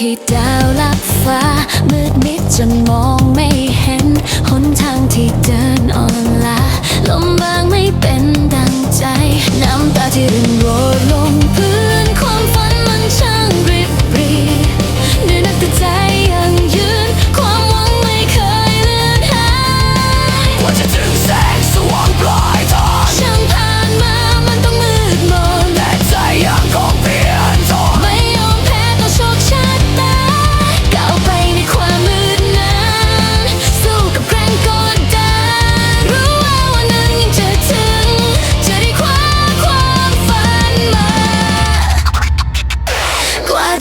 ที่ดาวลับฟ้า มืดมิดจนมองไม่เห็น หนทางที่เดินอ่อนล้าลมบางไม่เป็นดังใจ น้ำตาที่ริน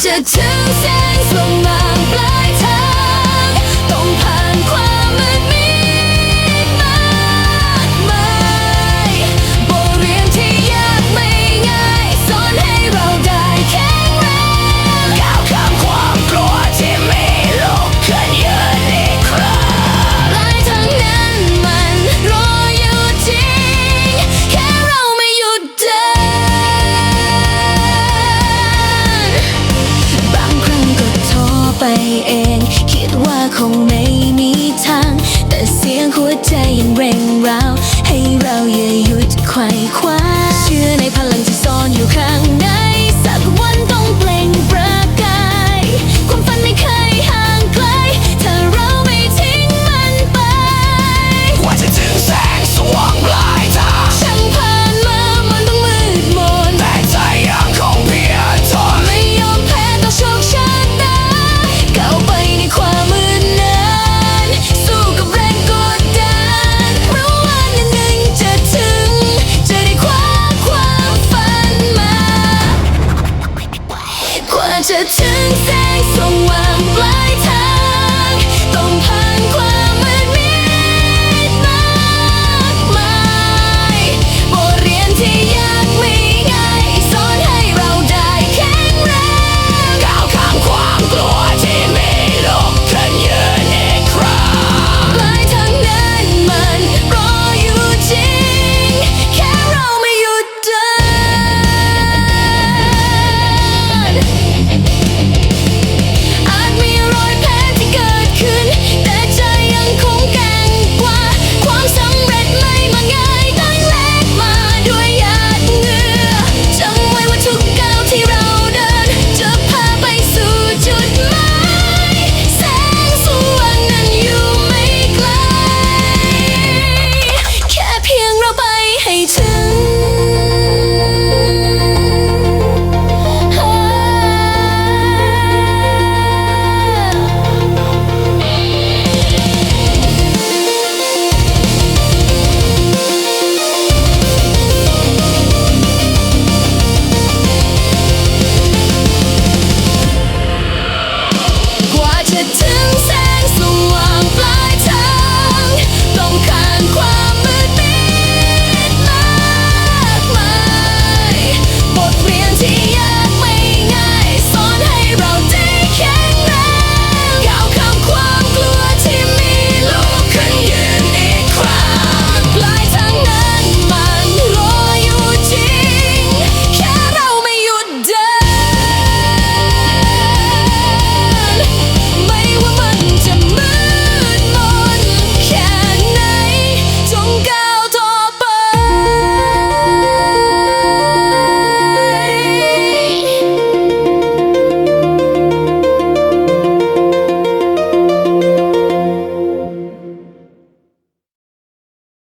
to two things for my blood.